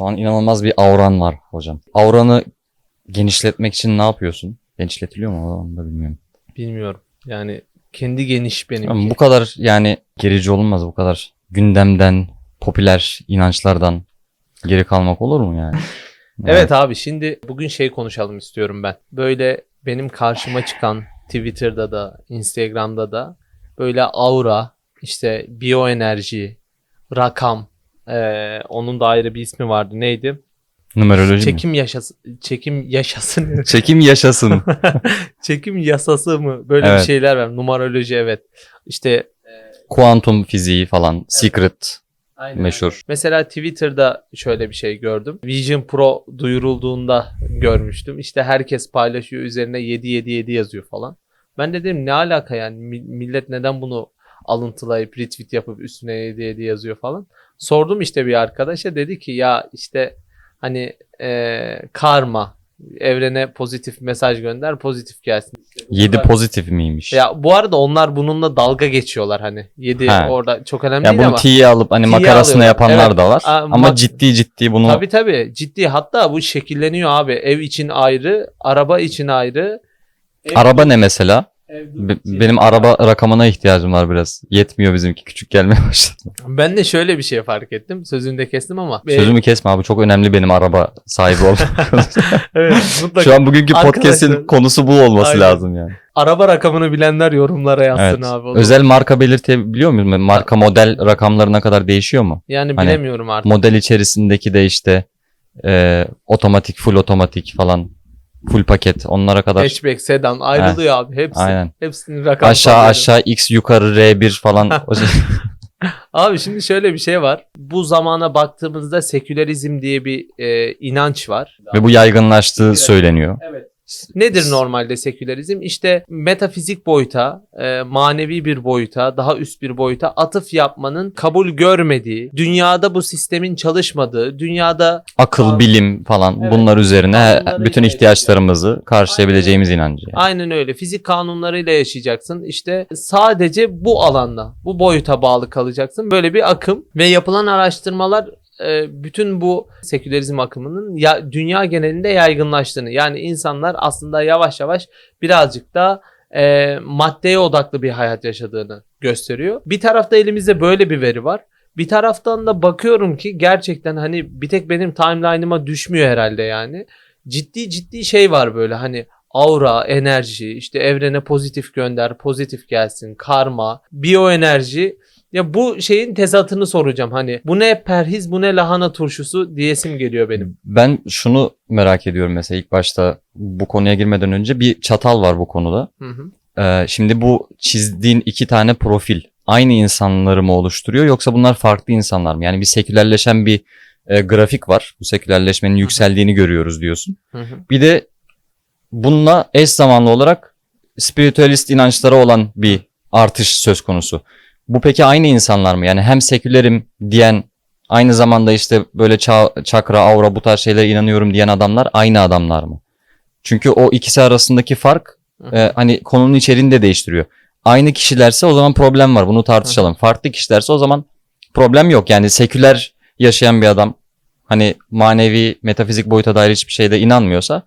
Şu an inanılmaz bir auran var hocam. Auranı genişletmek için ne yapıyorsun? Genişletiliyor mu? Onu da bilmiyorum. Bilmiyorum. Yani kendi geniş benim. Ama bu kadar yani gerici olunmaz. Bu kadar gündemden, popüler inançlardan geri kalmak olur mu yani? Evet abi şimdi bugün şey konuşalım istiyorum ben. Böyle benim karşıma çıkan Twitter'da da Instagram'da da böyle aura işte biyoenerji rakam eee, onun da ayrı bir ismi vardı neydi? Numeroloji mi? Çekim yaşası çekim yaşası Çekim yaşasın. çekim yasası mı? Böyle bir Evet. şeyler var. Numaroloji evet. İşte Kuantum fiziği falan. Secret. Aynen. Meşhur. Mesela Twitter'da şöyle bir şey gördüm. Vision Pro duyurulduğunda görmüştüm. İşte herkes paylaşıyor üzerine 777 yazıyor falan. Ben de dedim ne alaka yani Mi- millet neden bunu alıntılayıp retweet yapıp üstüne 77 yazıyor falan. Sordum işte bir arkadaşa dedi ki ya işte hani eee, karma evrene pozitif mesaj gönder pozitif gelsin. İşte bu 7 kadar- pozitif miymiş? Ya bu arada onlar bununla dalga geçiyorlar hani. 7 Ha. orada çok önemli Ya değil bunu ama. T'ye alıp hani makarasını alıyorlar. yapanlar Evet. da var. Aa, Ama mak- ciddi ciddi bunu Tabii tabii ciddi hatta bu şekilleniyor abi ev için ayrı araba için ayrı Ev- araba ne mesela? Be- benim araba rakamına ihtiyacım var biraz. Yetmiyor bizimki küçük gelmeye başladı. ben de şöyle bir şey fark ettim sözünü de kestim ama Sözümü kesme abi çok önemli benim araba sahibi olmak. evet, mutlaka Şu an bugünkü Arkadaşlar- podcast'in konusu bu olması Aynen. lazım yani. araba rakamını bilenler yorumlara yazsın Evet. abi. olur. Özel marka belirtebiliyor muyum? Marka model rakamlarına kadar değişiyor mu? yani hani- bilemiyorum artık. Model içerisindeki de işte e, otomatik, full otomatik falan, full paket onlara kadar. Hatchback, sedan ayrılıyor abi hepsi. Aynen. Hepsinin rakam Aşağı tabloları. aşağı X yukarı R1 falan. O şey- Abi şimdi şöyle bir şey var. Bu zamana baktığımızda sekülerizm diye bir e, inanç var. Ve bu yaygınlaştığı söyleniyor. Evet. Nedir normalde sekülerizm? İşte metafizik boyuta, e, manevi bir boyuta, daha üst bir boyuta atıf yapmanın kabul görmediği, dünyada bu sistemin çalışmadığı, dünyada Akıl, Abi- bilim falan Evet. bunlar üzerine bütün ihtiyaçlarımızı karşılayabileceğimiz inancı. yani. aynen öyle fizik kanunlarıyla yaşayacaksın. İşte sadece bu alanda, bu boyuta bağlı kalacaksın. Böyle bir akım ve yapılan araştırmalar bütün bu sekülerizm akımının ya, dünya genelinde yaygınlaştığını yani insanlar aslında yavaş yavaş birazcık da e, maddeye odaklı bir hayat yaşadığını gösteriyor. Bir tarafta elimizde böyle bir veri var. Bir taraftan da bakıyorum ki gerçekten hani bir tek benim timeline'ıma düşmüyor herhalde yani. Ciddi ciddi şey var böyle hani aura, enerji, işte evrene pozitif gönder, pozitif gelsin, karma, biyoenerji. Ya bu şeyin tezatını soracağım hani. Bu ne perhiz, bu ne lahana turşusu diyesim geliyor benim. Ben şunu merak ediyorum mesela ilk başta bu konuya girmeden önce bir çatal var bu konuda. Hı hı. Ee, şimdi bu çizdiğin iki tane profil aynı insanları mı oluşturuyor yoksa bunlar farklı insanlar mı? Yani bir sekülerleşen bir e, grafik var. Bu sekülerleşmenin yükseldiğini görüyoruz diyorsun. Hı hı. Bir de bununla eş zamanlı olarak spiritüalist inançlara olan bir artış söz konusu. Bu peki aynı insanlar mı? Yani hem sekülerim diyen aynı zamanda işte böyle ça- çakra, aura bu tarz şeylere inanıyorum diyen adamlar aynı adamlar mı? Çünkü o ikisi arasındaki fark e, hani konunun içeriğini de değiştiriyor. Aynı kişilerse o zaman problem var. Bunu tartışalım. Farklı kişilerse o zaman problem yok. Yani seküler yaşayan bir adam hani manevi, metafizik boyuta dair hiçbir şeyde inanmıyorsa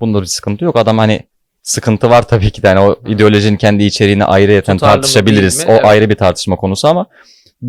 bunda bir sıkıntı yok. Adam hani sıkıntı var tabii ki de. Yani o ideolojinin kendi içeriğini ayrıyeten Tutarlı mı, tartışabiliriz. O Evet. ayrı bir tartışma konusu ama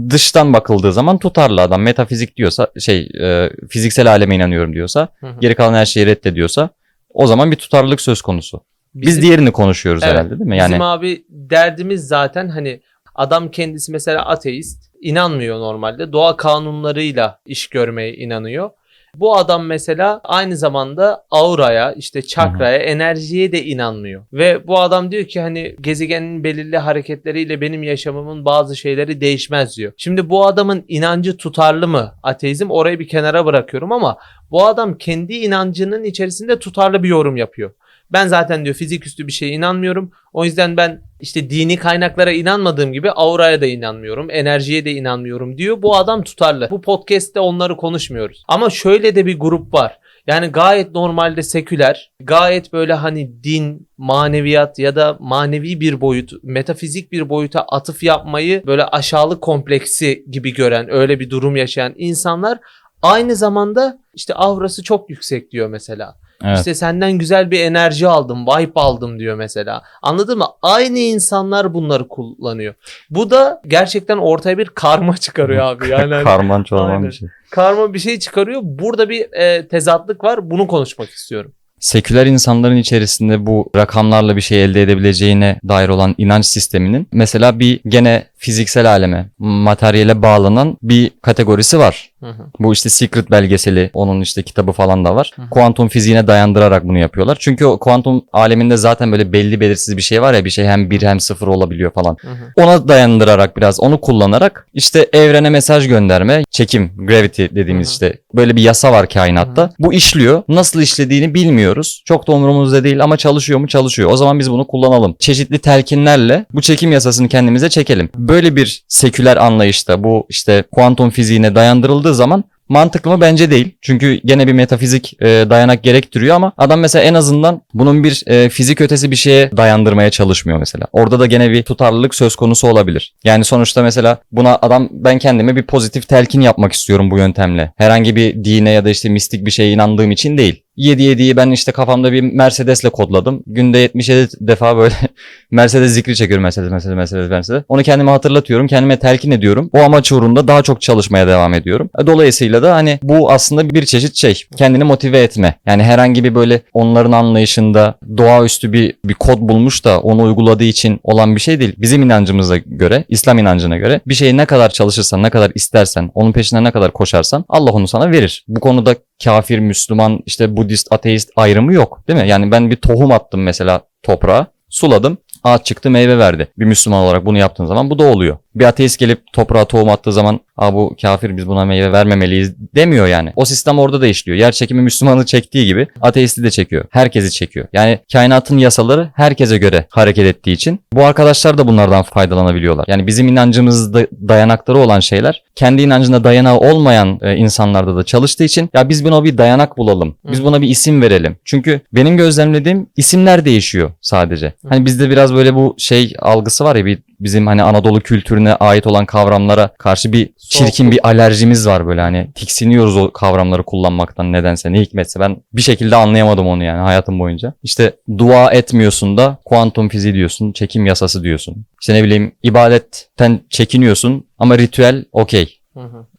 dıştan bakıldığı zaman tutarlı adam. Metafizik diyorsa şey e, fiziksel aleme inanıyorum diyorsa Hı hı. geri kalan her şeyi reddediyorsa o zaman bir tutarlılık söz konusu. Biz Bizim- diğerini konuşuyoruz Evet. herhalde değil mi? Yani Bizim abi derdimiz zaten hani adam kendisi mesela ateist inanmıyor normalde. Doğa kanunlarıyla iş görmeye inanıyor. Bu adam mesela aynı zamanda auraya, işte çakraya, enerjiye de inanmıyor. Ve bu adam diyor ki hani gezegenin belirli hareketleriyle benim yaşamımın bazı şeyleri değişmez diyor. Şimdi bu adamın inancı tutarlı mı? Ateizm orayı bir kenara bırakıyorum ama bu adam kendi inancının içerisinde tutarlı bir yorum yapıyor. Ben zaten diyor fiziküstü bir şeye inanmıyorum. O yüzden ben işte dini kaynaklara inanmadığım gibi auraya da inanmıyorum, enerjiye de inanmıyorum diyor. Bu adam tutarlı. Bu podcast'te onları konuşmuyoruz. Ama şöyle de bir grup var. Yani gayet normalde seküler, gayet böyle hani din, maneviyat ya da manevi bir boyut, metafizik bir boyuta atıf yapmayı böyle aşağılık kompleksi gibi gören, öyle bir durum yaşayan insanlar Aynı zamanda işte aurası çok yüksek diyor mesela. Evet. İşte senden güzel bir enerji aldım, vibe aldım diyor mesela. Anladın mı? Aynı insanlar bunları kullanıyor. Bu da gerçekten ortaya bir karma çıkarıyor abi. Yani hani Karman çorman bir şey. karma bir şey çıkarıyor. Burada bir e, tezatlık var. Bunu konuşmak istiyorum. seküler insanların içerisinde bu rakamlarla bir şey elde edebileceğine dair olan inanç sisteminin mesela bir gene fiziksel aleme, materyale bağlanan bir kategorisi var. Hı hı. Bu işte Secret belgeseli, onun işte kitabı falan da var. Hı hı. Kuantum fiziğine dayandırarak bunu yapıyorlar. Çünkü o kuantum aleminde zaten böyle belli belirsiz bir şey var ya bir şey hem bir hem sıfır olabiliyor falan. Hı hı. Ona dayandırarak biraz onu kullanarak işte evrene mesaj gönderme, çekim, gravity dediğimiz Hı hı. işte böyle bir yasa var kainatta. Bu işliyor. Nasıl işlediğini bilmiyoruz. Çok da umurumuzda değil ama çalışıyor mu? Çalışıyor. O zaman biz bunu kullanalım. Çeşitli telkinlerle bu çekim yasasını kendimize çekelim. Böyle bir seküler anlayışta bu işte kuantum fiziğine dayandırıldığı zaman Mantıklı mı? Bence değil. Çünkü gene bir metafizik e, dayanak gerektiriyor ama adam mesela en azından bunun bir e, fizik ötesi bir şeye dayandırmaya çalışmıyor mesela. Orada da gene bir tutarlılık söz konusu olabilir. Yani sonuçta mesela buna adam ben kendime bir pozitif telkin yapmak istiyorum bu yöntemle. Herhangi bir dine ya da işte mistik bir şeye inandığım için değil. 7-7'yi ben işte kafamda bir Mercedes'le kodladım. Günde 77 defa böyle Mercedes zikri çekiyorum. Mercedes, Mercedes, Mercedes, Mercedes. Onu kendime hatırlatıyorum. Kendime telkin ediyorum. O amaç uğrunda daha çok çalışmaya devam ediyorum. E, Dolayısıyla da hani bu aslında bir çeşit şey. Kendini motive etme. Yani herhangi bir böyle onların anlayışında doğaüstü bir, bir kod bulmuş da onu uyguladığı için olan bir şey değil. Bizim inancımıza göre, İslam inancına göre bir şeyi ne kadar çalışırsan, ne kadar istersen, onun peşinden ne kadar koşarsan Allah onu sana verir. Bu konuda kafir, Müslüman, işte Budist, ateist ayrımı yok değil mi? Yani ben bir tohum attım mesela toprağa, suladım. Ağaç çıktı meyve verdi. Bir Müslüman olarak bunu yaptığın zaman bu da oluyor. Bir ateist gelip toprağa tohum attığı zaman Aa, bu kafir biz buna meyve vermemeliyiz demiyor yani. O sistem orada da işliyor. Yer çekimi Müslümanı çektiği gibi ateisti de çekiyor. Herkesi çekiyor. Yani kainatın yasaları herkese göre hareket ettiği için bu arkadaşlar da bunlardan faydalanabiliyorlar. Yani bizim inancımızda dayanakları olan şeyler kendi inancında dayanağı olmayan e, insanlarda da çalıştığı için ya biz buna bir dayanak bulalım. Biz buna bir isim verelim. Çünkü benim gözlemlediğim isimler değişiyor sadece. Hani bizde biraz böyle bu şey algısı var ya bir bizim hani Anadolu kültürüne ait olan kavramlara karşı bir çirkin bir alerjimiz var böyle hani tiksiniyoruz o kavramları kullanmaktan nedense ne hikmetse ben bir şekilde anlayamadım onu yani hayatım boyunca. İşte dua etmiyorsun da kuantum fiziği diyorsun, çekim yasası diyorsun. İşte ne bileyim ibadetten çekiniyorsun ama ritüel okey.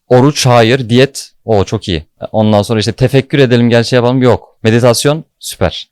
Oruç hayır, diyet o çok iyi. Ondan sonra işte tefekkür edelim gel şey yapalım yok. Meditasyon süper.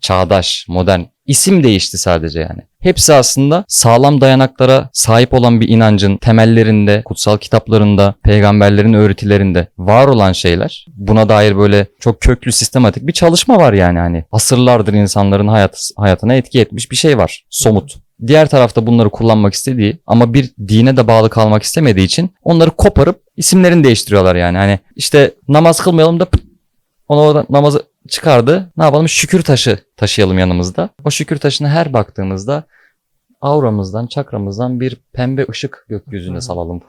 Çağdaş, modern. İsim değişti sadece yani. Hepsi aslında sağlam dayanaklara sahip olan bir inancın temellerinde, kutsal kitaplarında, peygamberlerin öğretilerinde var olan şeyler. Buna dair böyle çok köklü sistematik bir çalışma var yani hani. Asırlardır insanların hayat, hayatına etki etmiş bir şey var. Somut. Diğer tarafta bunları kullanmak istediği ama bir dine de bağlı kalmak istemediği için onları koparıp isimlerini değiştiriyorlar yani. Hani işte namaz kılmayalım da oradan namazı çıkardı. Ne yapalım? Şükür taşı taşıyalım yanımızda. O şükür taşına her baktığımızda auramızdan, çakramızdan bir pembe ışık gökyüzüne salalım.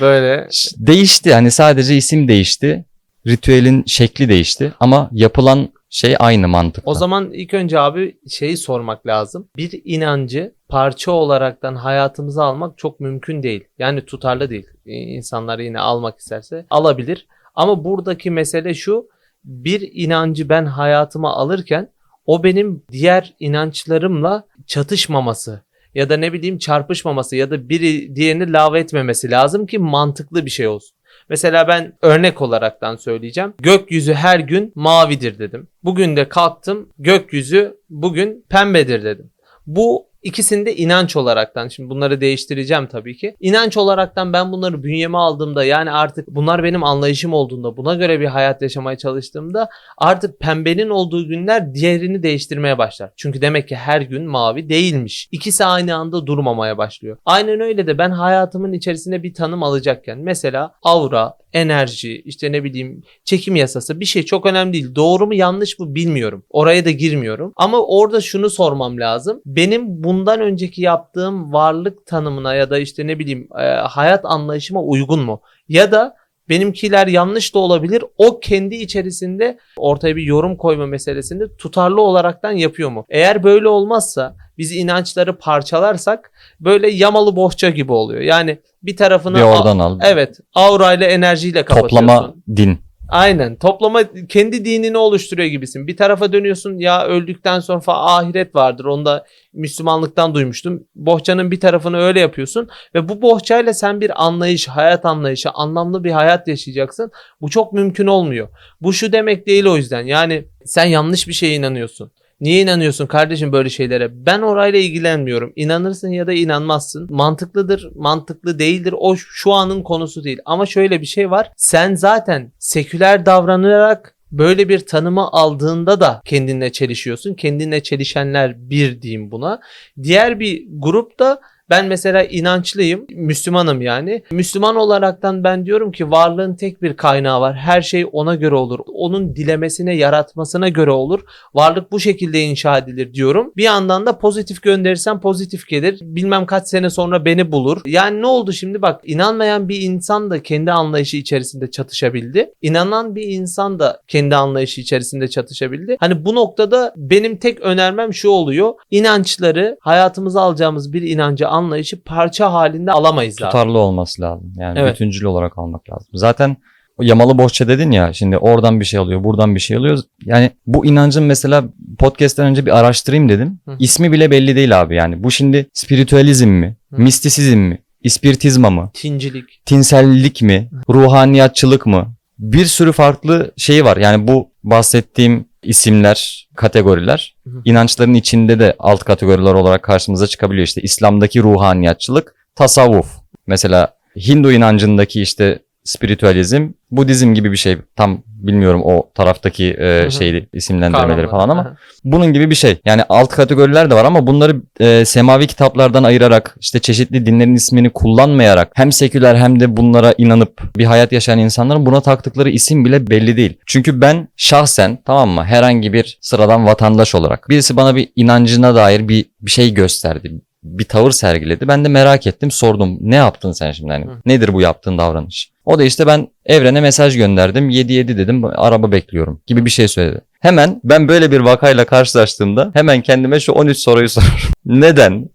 Böyle Değişti. Hani sadece isim değişti. Ritüelin şekli değişti ama yapılan şey aynı mantıkta. O zaman ilk önce abi şeyi sormak lazım. Bir inancı parça olaraktan hayatımıza almak çok mümkün değil. Yani tutarlı değil. İnsanlar yine almak isterse alabilir. Ama buradaki mesele şu. Bir inancı ben hayatıma alırken o benim diğer inançlarımla çatışmaması ya da ne bileyim çarpışmaması ya da biri diğerini lave etmemesi lazım ki mantıklı bir şey olsun. Mesela ben örnek olaraktan söyleyeceğim. Gökyüzü her gün mavidir dedim. Bugün de kalktım gökyüzü bugün pembedir dedim. Bu ikisinde inanç olaraktan şimdi bunları değiştireceğim tabii ki. İnanç olaraktan ben bunları bünyeme aldığımda yani artık bunlar benim anlayışım olduğunda buna göre bir hayat yaşamaya çalıştığımda artık pembenin olduğu günler diğerini değiştirmeye başlar. Çünkü demek ki her gün mavi değilmiş. İkisi aynı anda durmamaya başlıyor. Aynen öyle de ben hayatımın içerisine bir tanım alacakken mesela aura, enerji, işte ne bileyim çekim yasası bir şey çok önemli değil. Doğru mu yanlış mı bilmiyorum. Oraya da girmiyorum. Ama orada şunu sormam lazım. Benim bundan önceki yaptığım varlık tanımına ya da işte ne bileyim e, hayat anlayışıma uygun mu? Ya da Benimkiler yanlış da olabilir. O kendi içerisinde ortaya bir yorum koyma meselesinde tutarlı olaraktan yapıyor mu? Eğer böyle olmazsa biz inançları parçalarsak böyle yamalı bohça gibi oluyor. Yani bir tarafını Bir oradan al. Evet. Aura ile enerjiyle kapatıyorsun. Toplama din. Aynen. Toplama kendi dinini oluşturuyor gibisin. Bir tarafa dönüyorsun ya öldükten sonra falan ahiret vardır. Onu da Müslümanlıktan duymuştum. Bohçanın bir tarafını öyle yapıyorsun ve bu bohçayla sen bir anlayış, hayat anlayışı, anlamlı bir hayat yaşayacaksın. Bu çok mümkün olmuyor. Bu şu demek değil o yüzden. Yani sen yanlış bir şeye inanıyorsun. Niye inanıyorsun kardeşim böyle şeylere? Ben orayla ilgilenmiyorum. İnanırsın ya da inanmazsın. Mantıklıdır, mantıklı değildir. O şu anın konusu değil. Ama şöyle bir şey var. Sen zaten seküler davranarak böyle bir tanımı aldığında da kendinle çelişiyorsun. Kendinle çelişenler bir diyeyim buna. Diğer bir grup da ben mesela inançlıyım, Müslümanım yani. Müslüman olaraktan ben diyorum ki varlığın tek bir kaynağı var. Her şey ona göre olur. Onun dilemesine, yaratmasına göre olur. Varlık bu şekilde inşa edilir diyorum. Bir yandan da pozitif gönderirsem pozitif gelir. Bilmem kaç sene sonra beni bulur. Yani ne oldu şimdi bak inanmayan bir insan da kendi anlayışı içerisinde çatışabildi. İnanan bir insan da kendi anlayışı içerisinde çatışabildi. Hani bu noktada benim tek önermem şu oluyor. İnançları hayatımıza alacağımız bir inancı anlayışı parça halinde alamayız zaten. Tutarlı olması lazım. Yani Evet. bütüncül olarak almak lazım. Zaten yamalı bohça dedin ya şimdi oradan bir şey alıyor buradan bir şey alıyor. Yani bu inancın mesela podcast'ten önce bir araştırayım dedim. Hı. İsmi bile belli değil abi yani. Bu şimdi spiritüalizm mi? Hı. Mistisizm mi? İspiritizma mı? Tincilik. tinsellik mi, ruhaniyatçılık mı? Bir sürü farklı şeyi var. Yani bu bahsettiğim isimler, kategoriler inançların içinde de alt kategoriler olarak karşımıza çıkabiliyor. İşte İslam'daki ruhaniyatçılık, tasavvuf. Mesela Hindu inancındaki işte spiritüalizm, Budizm gibi bir şey. Tam bilmiyorum o taraftaki e, şeyi isimlendirmeleri Kavramları. falan ama bunun gibi bir şey. Yani alt kategoriler de var ama bunları e, semavi kitaplardan ayırarak işte çeşitli dinlerin ismini kullanmayarak hem seküler hem de bunlara inanıp bir hayat yaşayan insanların buna taktıkları isim bile belli değil. Çünkü ben şahsen tamam mı herhangi bir sıradan vatandaş olarak birisi bana bir inancına dair bir, bir şey gösterdi. Bir tavır sergiledi. Ben de merak ettim sordum. Ne yaptın sen şimdi? Hani, Hı. nedir bu yaptığın davranış? O da işte ben evrene mesaj gönderdim. 7-7 dedim. Araba bekliyorum gibi bir şey söyledi. Hemen ben böyle bir vakayla karşılaştığımda hemen kendime şu 13 soruyu soruyorum. Neden?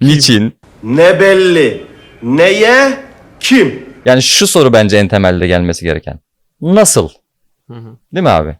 Niçin? Ne belli? Neye? Kim? Yani şu soru bence en temelde gelmesi gereken. Nasıl? Hı hı. Değil mi abi?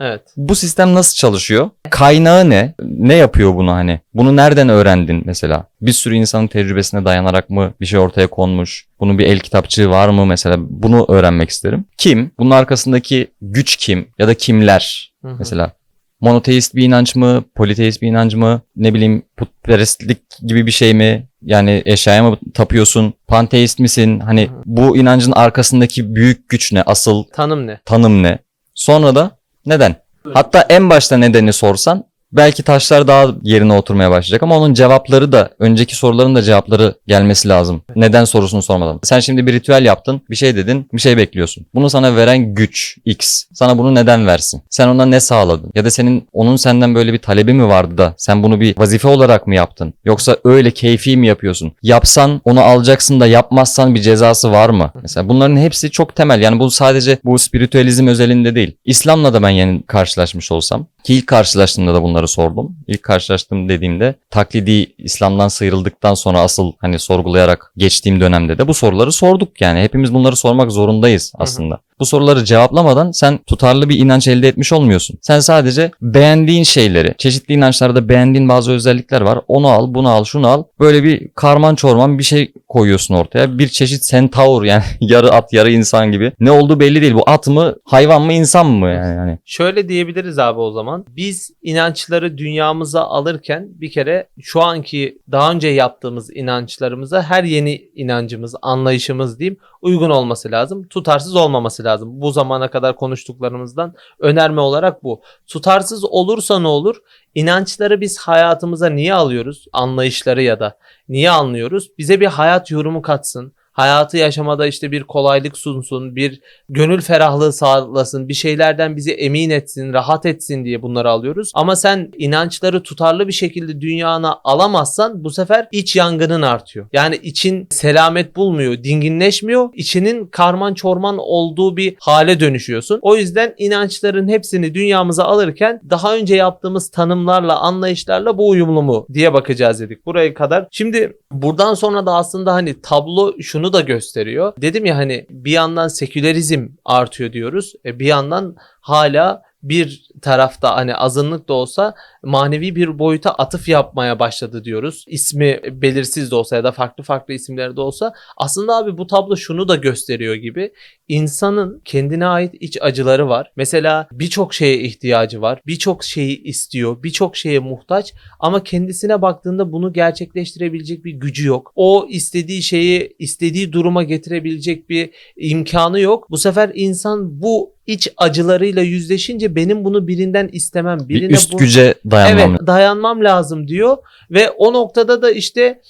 Evet. Bu sistem nasıl çalışıyor? Kaynağı ne? Ne yapıyor bunu hani? Bunu nereden öğrendin mesela? Bir sürü insanın tecrübesine dayanarak mı bir şey ortaya konmuş? Bunun bir el kitapçığı var mı mesela? Bunu öğrenmek isterim. Kim? Bunun arkasındaki güç kim? Ya da kimler? Hı hı. Mesela monoteist bir inanç mı? Politeist bir inanç mı? Ne bileyim putperestlik gibi bir şey mi? Yani eşyaya mı tapıyorsun? Panteist misin? Hani bu inancın arkasındaki büyük güç ne? Asıl Tanım ne? tanım ne? Sonra da neden? Hatta en başta nedeni sorsan belki taşlar daha yerine oturmaya başlayacak ama onun cevapları da önceki soruların da cevapları gelmesi lazım. Neden sorusunu sormadan. Sen şimdi bir ritüel yaptın, bir şey dedin, bir şey bekliyorsun. Bunu sana veren güç X. Sana bunu neden versin? Sen ona ne sağladın? Ya da senin onun senden böyle bir talebi mi vardı da sen bunu bir vazife olarak mı yaptın? Yoksa öyle keyfi mi yapıyorsun? Yapsan onu alacaksın da yapmazsan bir cezası var mı? Mesela bunların hepsi çok temel. Yani bu sadece bu spiritüalizm özelinde değil. İslam'la da ben yeni karşılaşmış olsam ki ilk karşılaştığımda da bunları sordum. İlk karşılaştığım dediğimde taklidi İslam'dan sıyrıldıktan sonra asıl hani sorgulayarak geçtiğim dönemde de bu soruları sorduk yani. Hepimiz bunları sormak zorundayız aslında. Bu soruları cevaplamadan sen tutarlı bir inanç elde etmiş olmuyorsun. Sen sadece beğendiğin şeyleri, çeşitli inançlarda beğendiğin bazı özellikler var. Onu al, bunu al, şunu al. Böyle bir karman çorman bir şey koyuyorsun ortaya. Bir çeşit centaur yani yarı at yarı insan gibi. Ne olduğu belli değil. Bu at mı, hayvan mı, insan mı yani? yani. Şöyle diyebiliriz abi o zaman. Biz inançları dünyamıza alırken bir kere şu anki daha önce yaptığımız inançlarımıza her yeni inancımız, anlayışımız diyeyim uygun olması lazım. Tutarsız olmaması lazım. Bu zamana kadar konuştuklarımızdan önerme olarak bu. Tutarsız olursa ne olur? İnançları biz hayatımıza niye alıyoruz? Anlayışları ya da niye anlıyoruz? Bize bir hayat yorumu katsın. Hayatı yaşamada işte bir kolaylık sunsun, bir gönül ferahlığı sağlasın, bir şeylerden bizi emin etsin, rahat etsin diye bunları alıyoruz. Ama sen inançları tutarlı bir şekilde dünyana alamazsan bu sefer iç yangının artıyor. Yani için selamet bulmuyor, dinginleşmiyor. içinin karman çorman olduğu bir hale dönüşüyorsun. O yüzden inançların hepsini dünyamıza alırken daha önce yaptığımız tanımlarla, anlayışlarla bu uyumlu mu diye bakacağız dedik buraya kadar. Şimdi buradan sonra da aslında hani tablo şunu da gösteriyor. Dedim ya hani bir yandan sekülerizm artıyor diyoruz. E bir yandan hala bir tarafta hani azınlık da olsa manevi bir boyuta atıf yapmaya başladı diyoruz. İsmi belirsiz de olsa ya da farklı farklı isimleri de olsa aslında abi bu tablo şunu da gösteriyor gibi insanın kendine ait iç acıları var. Mesela birçok şeye ihtiyacı var. Birçok şeyi istiyor. Birçok şeye muhtaç ama kendisine baktığında bunu gerçekleştirebilecek bir gücü yok. O istediği şeyi istediği duruma getirebilecek bir imkanı yok. Bu sefer insan bu iç acılarıyla yüzleşince benim bunu birinden istemem. Bir Birine üst bu- güce dayanmam. Evet dayanmam lazım diyor ve o noktada da işte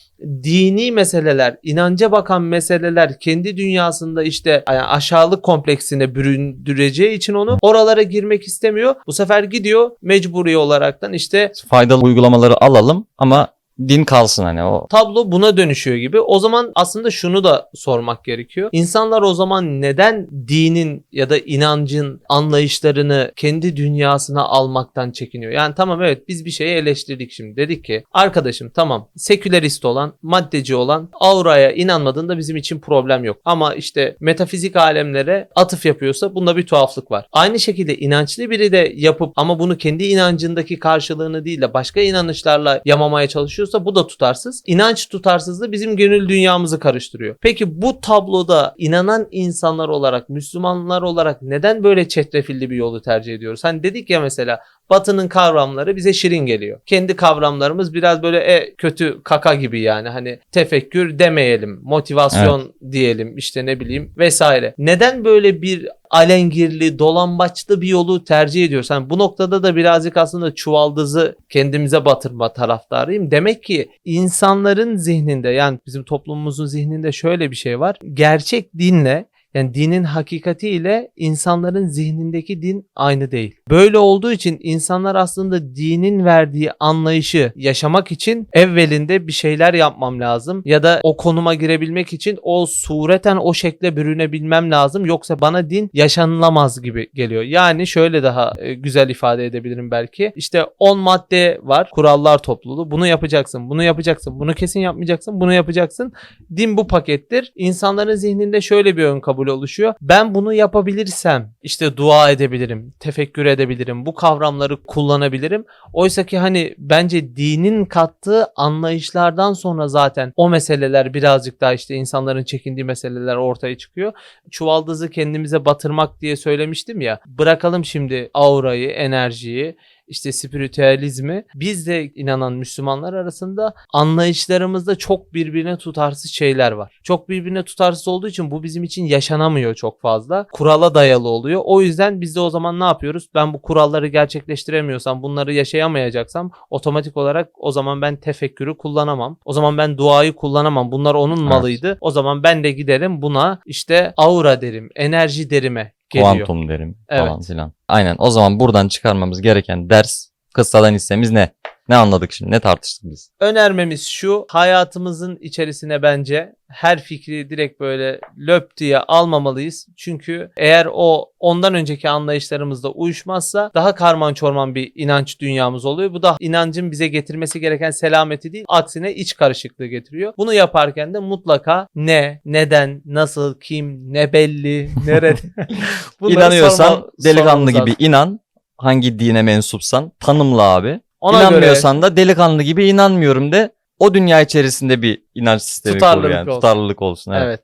dini meseleler, inanca bakan meseleler kendi dünyasında işte yani aşağılık kompleksine büründüreceği için onu oralara girmek istemiyor. Bu sefer gidiyor mecburi olaraktan işte Faydalı uygulamaları alalım ama din kalsın hani o. tablo buna dönüşüyor gibi. O zaman aslında şunu da sormak gerekiyor. İnsanlar o zaman neden dinin ya da inancın anlayışlarını kendi dünyasına almaktan çekiniyor? Yani tamam evet biz bir şeyi eleştirdik şimdi. Dedik ki arkadaşım tamam sekülerist olan, maddeci olan auraya inanmadığında bizim için problem yok. Ama işte metafizik alemlere atıf yapıyorsa bunda bir tuhaflık var. Aynı şekilde inançlı biri de yapıp ama bunu kendi inancındaki karşılığını değil de başka inanışlarla yamamaya çalışıyorsa bu da tutarsız. İnanç tutarsızlığı bizim gönül dünyamızı karıştırıyor. Peki bu tabloda inanan insanlar olarak, Müslümanlar olarak neden böyle çetrefilli bir yolu tercih ediyoruz? Hani dedik ya mesela Batı'nın kavramları bize şirin geliyor. Kendi kavramlarımız biraz böyle e, kötü kaka gibi yani hani tefekkür demeyelim, motivasyon diyelim işte ne bileyim vesaire. Neden böyle bir alengirli, dolambaçlı bir yolu tercih ediyoruz? Hani bu noktada da birazcık aslında çuvaldızı kendimize batırma taraftarıyım. Demek ki insanların zihninde yani bizim toplumumuzun zihninde şöyle bir şey var. Gerçek dinle yani dinin hakikatiyle insanların zihnindeki din aynı değil. Böyle olduğu için insanlar aslında dinin verdiği anlayışı yaşamak için evvelinde bir şeyler yapmam lazım ya da o konuma girebilmek için o sureten o şekle bürünebilmem lazım yoksa bana din yaşanılamaz gibi geliyor. Yani şöyle daha e, güzel ifade edebilirim belki. İşte 10 madde var kurallar topluluğu. Bunu yapacaksın, bunu yapacaksın, bunu kesin yapmayacaksın, bunu yapacaksın. Din bu pakettir. İnsanların zihninde şöyle bir ön kabul oluşuyor. Ben bunu yapabilirsem işte dua edebilirim, tefekkür edebilirim, bu kavramları kullanabilirim. Oysa ki hani bence dinin kattığı anlayışlardan sonra zaten o meseleler birazcık daha işte insanların çekindiği meseleler ortaya çıkıyor. Çuvaldızı kendimize batırmak diye söylemiştim ya. Bırakalım şimdi aurayı, enerjiyi, işte spiritüalizmi biz de inanan Müslümanlar arasında anlayışlarımızda çok birbirine tutarsız şeyler var. Çok birbirine tutarsız olduğu için bu bizim için yaşanamıyor çok fazla. Kurala dayalı oluyor. O yüzden biz de o zaman ne yapıyoruz? Ben bu kuralları gerçekleştiremiyorsam, bunları yaşayamayacaksam otomatik olarak o zaman ben tefekkürü kullanamam. O zaman ben duayı kullanamam. Bunlar onun Evet. malıydı. O zaman ben de giderim buna işte aura derim, enerji derime geliyor. Kuantum derim Evet. falan filan. Aynen o zaman buradan çıkarmamız gereken ders kıssadan hissemiz ne? Ne anladık şimdi? Ne tartıştık biz? önermemiz şu hayatımızın içerisine bence her fikri direkt böyle löp diye almamalıyız. Çünkü eğer o ondan önceki anlayışlarımızla uyuşmazsa daha karman çorman bir inanç dünyamız oluyor. Bu da inancın bize getirmesi gereken selameti değil aksine iç karışıklığı getiriyor. Bunu yaparken de mutlaka ne, neden, nasıl, kim, ne belli, nerede İnanıyorsan sorma- delikanlı gibi inan. Hangi dine mensupsan tanımla abi. Ona göre İnanmıyorsan da delikanlı gibi inanmıyorum de. O dünya içerisinde bir inanç sistemi kur Tutarlılık yani. olsun. Tutarlılık olsun. Evet. Evet.